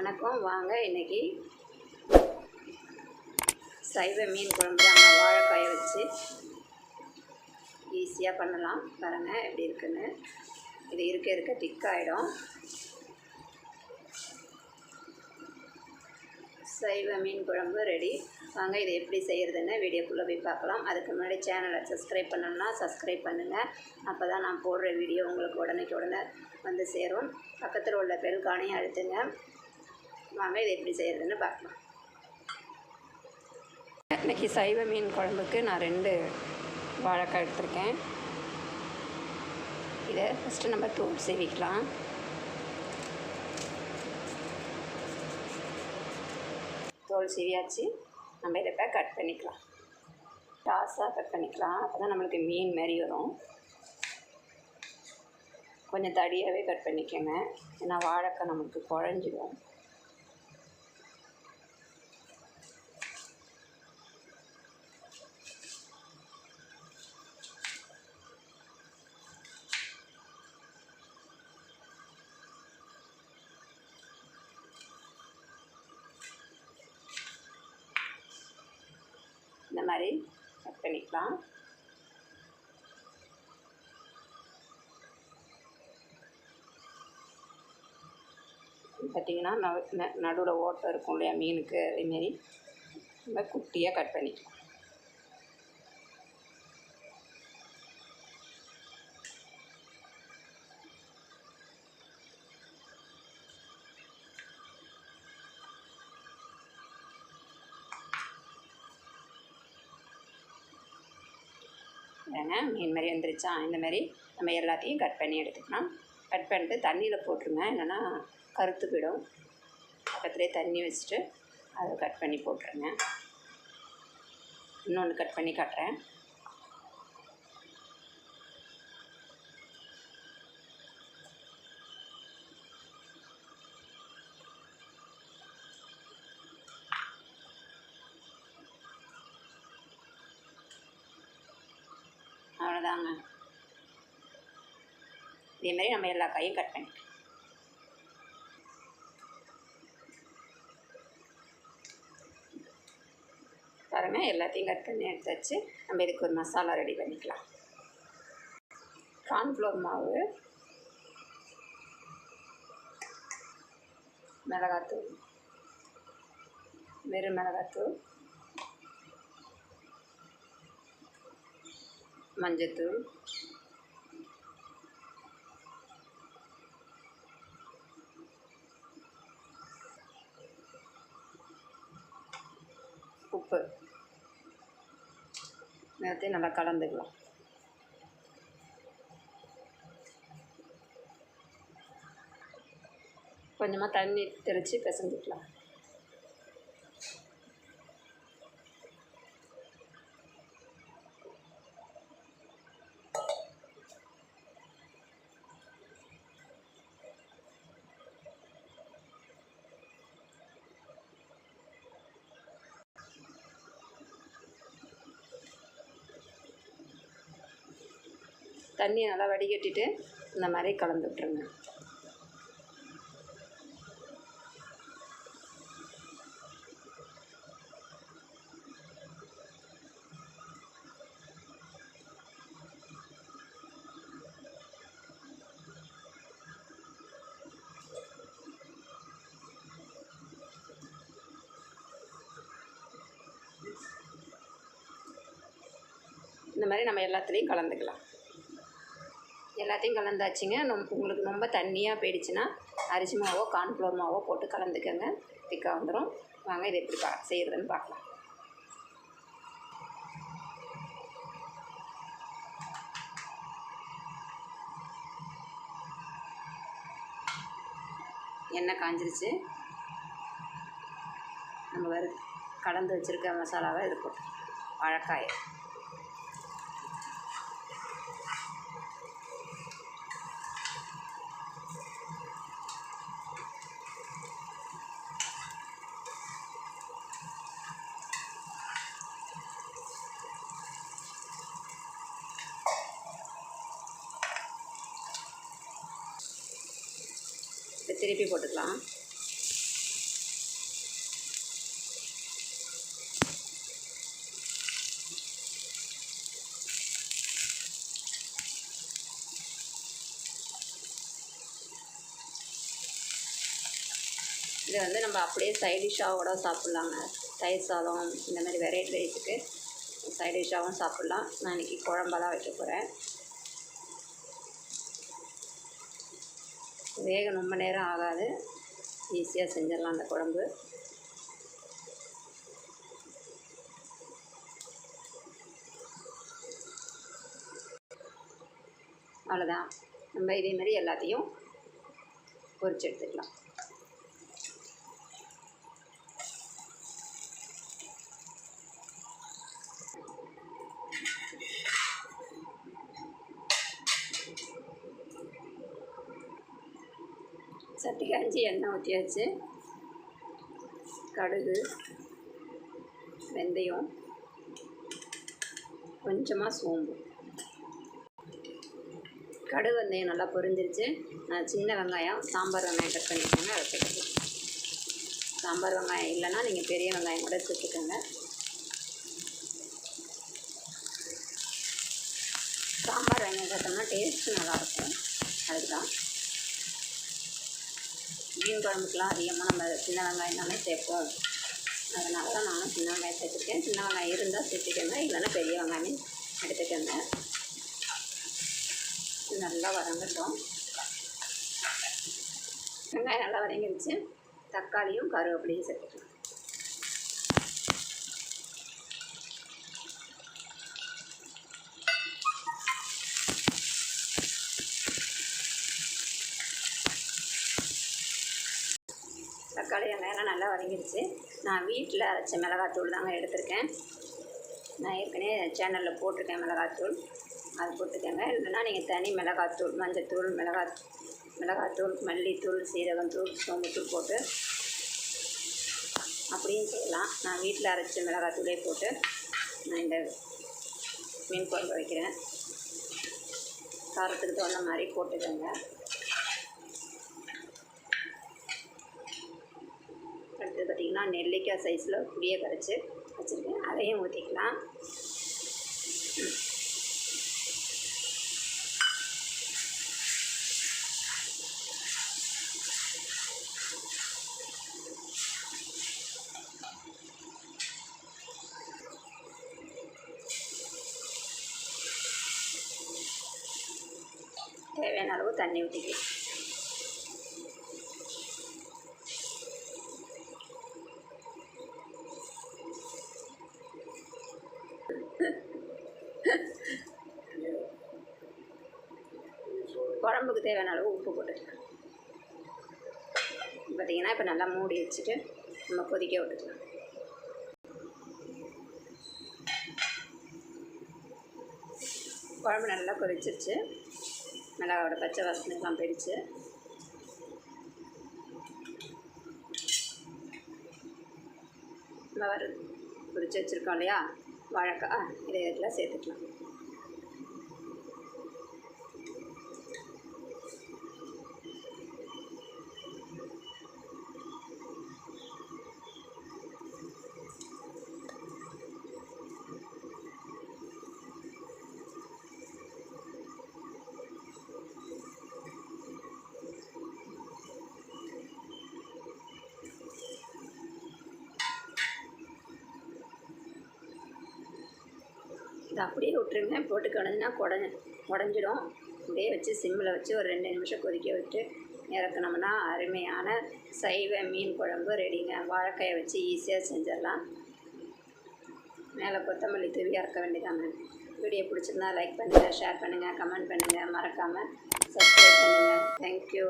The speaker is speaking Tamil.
வணக்கம். வாங்க இன்னைக்கு சைவ மீன் குழம்பு தாங்க வாழைக்காயை வச்சு ஈஸியாக பண்ணலாம். பாருங்கள் எப்படி இருக்குன்னு. இது இருக்க இருக்க திக்காயிடும் சைவ மீன் குழம்பு ரெடி வாங்க இதை எப்படி செய்கிறதுன்னு வீடியோக்குள்ளே போய் பார்க்கலாம். அதுக்கு முன்னாடி சேனலை சப்ஸ்கிரைப் பண்ணணும்னா சப்ஸ்கிரைப் பண்ணுங்கள் அப்போ தான் நான் போடுற வீடியோ உங்களுக்கு உடனேக்கு உடனே வந்து சேரும். பக்கத்தில் உள்ள பெல் காணையும் அழுத்துங்க. வாங்க இதை எப்படி செய்கிறதுன்னு பார்க்கலாம். இன்றைக்கி சைவ மீன் குழம்புக்கு நான் ரெண்டு வாழைக்காய் எடுத்திருக்கேன். இதை ஃபஸ்ட்டு நம்ம தூள் சீவிக்கலாம். தோல் சீவியாச்சு. நம்ம இதை இப்போ கட் பண்ணிக்கலாம். டாஸாக கட் பண்ணிக்கலாம். அப்போ தான் நம்மளுக்கு மீன் மாதிரி வரும். கொஞ்சம் தடியாகவே கட் பண்ணிக்கோங்க. ஏன்னா வாழைக்காய் நம்மளுக்கு குழஞ்சிடும் மாதிரி கட் பண்ணிக்கலாம். பார்த்திங்கன்னா நடுவில் ஓட்டை இருக்கும் இல்லையா மீனுக்கு அதேமாரி நம்ம குட்டியாக கட் பண்ணிக்கலாம். பாருங்க மீன் மாதிரி வந்துருச்சா? இந்த மாதிரி நம்ம எல்லாத்தையும் கட் பண்ணி எடுத்துக்கலாம். கட் பண்ணிட்டு தண்ணியில் போட்டுருங்க. இல்லைன்னா கருத்து போயிடும். பக்கத்துலேயே தண்ணி வச்சுட்டு அதை கட் பண்ணி போட்டுருங்க. இன்னொன்று கட் பண்ணி காட்டுறேன். அவ்வளோதாங்க இதே நம்ம எல்லா காயும் கட் பண்ணிக்கலாம். பாருங்கள் எல்லாத்தையும் கட் பண்ணி எடுத்தாச்சு நம்ம இதுக்கு ஒரு மசாலா ரெடி பண்ணிக்கலாம். கார்ன்ஃப்ளோர் மாவு மிளகாத்தூள் வெறும் மிளகாத்தூள் மஞ்சத்தூள். உப்பு. எல்லாத்தையும் நல்லா கலந்துக்கலாம். கொஞ்சமாக தண்ணி தெளித்து பிசைஞ்சிக்கலாம். தண்ணியை நல்லா வடிகட்டிட்டு இந்த மாதிரி கலந்து விட்ருங்க இந்த மாதிரி நம்ம எல்லாத்துலேயும் கலந்துக்கலாம். எல்லாத்தையும் கலந்தாச்சுங்க. நொம் உங்களுக்கு ரொம்ப தண்ணியாக போயிடுச்சுன்னா அரிசி மாவோ கார்ன்ஃப்ளோர் மாவோ போட்டு கலந்துக்கோங்க. திக்காக வந்துடும் வாங்க இதை எப்படி பா செய்கிறதுன்னு பார்க்கலாம். எண்ணெய் காஞ்சிருச்சு. நம்ம வறு கலந்து வச்சுருக்க மசாலாவை இது போட்டு வாழைக்காயை திருப்பி போட்டுக்கலாம். இதை வந்து நம்ம அப்படியே சைடிஷாக கூட சாப்பிட்லாங்க. தயிர் சாதம் இந்த மாதிரி வெரைட்டி ரைஸுக்கு சைடிஷாகவும் சாப்பிட்லாம். நான் இன்றைக்கி குழம்பெல்லாம் வைக்க போகிறேன் வேக ரொம்ப நேரம் ஆகாது. ஈஸியாக செஞ்சிடலாம் அந்த குழம்பு. அவ்வளோதான் நம்ம இதே மாதிரி எல்லாத்தையும் பொறிச்சு எடுத்துக்கலாம். சட்டி காஞ்சி எண்ணெய் ஊற்றியாச்சு கடுகு வெந்தயம் கொஞ்சமாக சோம்பு. கடுகு வெந்தயம் நல்லா பொரிஞ்சிருச்சு. நான் சின்ன வெங்காயம் சாம்பார் வெங்காயம் கட் பண்ணிக்கோங்க அதை சேர்த்துக்கலாம் சாம்பார் வெங்காயம் இல்லைன்னா நீங்கள் பெரிய வெங்காயம் கூட சேர்த்துக்கோங்க. சாம்பார் வெங்காயம் சேர்த்தோம்னா டேஸ்ட்டு நல்லாயிருக்கும் அதுதான் மீன் குழம்புக்கெலாம் அதிகமாக நம்ம சின்ன வெங்காயம் தானே சேர்ப்போம். அதனால தான் நானும் சின்ன வெங்காயம் சேர்த்துருக்கேன். சின்ன வெங்காயம் இருந்தால் சேர்த்துக்கோங்க. இல்லைன்னா பெரிய வெங்காயமே எடுத்துக்கோங்க. நல்லா வதங்கட்டும். வெங்காயம் நல்லா வதங்கிருச்சு. தக்காளியும் கருவேப்பிலையும் சேர்த்துக்கலாம். வெங்காயம்லாம் நல்லா வதங்கிருச்சு. நான் வீட்டில் அரைச்ச மிளகாத்தூள் தாங்க எடுத்திருக்கேன். நான் ஏற்கனவே சேனலில் போட்டிருக்கேன் மிளகாத்தூள். அது போட்டுக்கோங்க. இல்லைன்னா நீங்கள் தனி மிளகாத்தூள் மஞ்சத்தூள் மிளகா மிளகாத்தூள் மல்லித்தூள் சீரகத்தூள் சோம்புத்தூள் போட்டு அப்படியும் செய்யலாம். நான் வீட்டில் அரைச்ச மிளகாத்தூளே போட்டு நான் இந்த மீன் குழம்பு வைக்கிறேன். காரத்துக்கு தகுந்த மாதிரி போட்டுக்கோங்க. பார்த்திங்கன்னா நெல்லிக்காய் சைஸில் புளியை கரைச்சி வச்சுருக்கேன். அதையும் ஊற்றிக்கலாம் தேவையான அளவு தண்ணி ஊற்றிக்கலாம் குழம்புக்கு தேவையான அளவு உப்பு போட்டுக்கலாம். பார்த்தீங்கன்னா இப்போ நல்லா மூடி வச்சுட்டு நம்ம கொதிக்க விட்டுக்கலாம். குழம்பு நல்லா கொதிச்சிருச்சு. மிளகாவோட பச்சை வாசனைலாம் போயிடுச்சு. நம்ம வர வச்சுருக்கோம் இல்லையா? வாழைக்காய் இதை இதெல்லாம் சேர்த்துக்கலாம். இதை அப்படியே விட்டுருங்க. போட்டு கடைஞ்சினா குடஞ்ச உடஞ்சிடும் அப்படியே வச்சு சிம்மில் வச்சு ஒரு ரெண்டு நிமிஷம் கொதிக்க விட்டு இறக்குனோம்னா அருமையான சைவ மீன் குழம்பு ரெடிங்க. வாழைக்காயை வச்சு ஈஸியாக செஞ்சிடலாம். மேலே கொத்தமல்லி தூவி இறக்க வேண்டியதாங்க. வீடியோ பிடிச்சிருந்தா லைக் பண்ணுங்கள் ஷேர் பண்ணுங்கள் கமெண்ட் பண்ணுங்கள் மறக்காமல் சப்ஸ்கிரைப் பண்ணுங்கள் தேங்க்யூ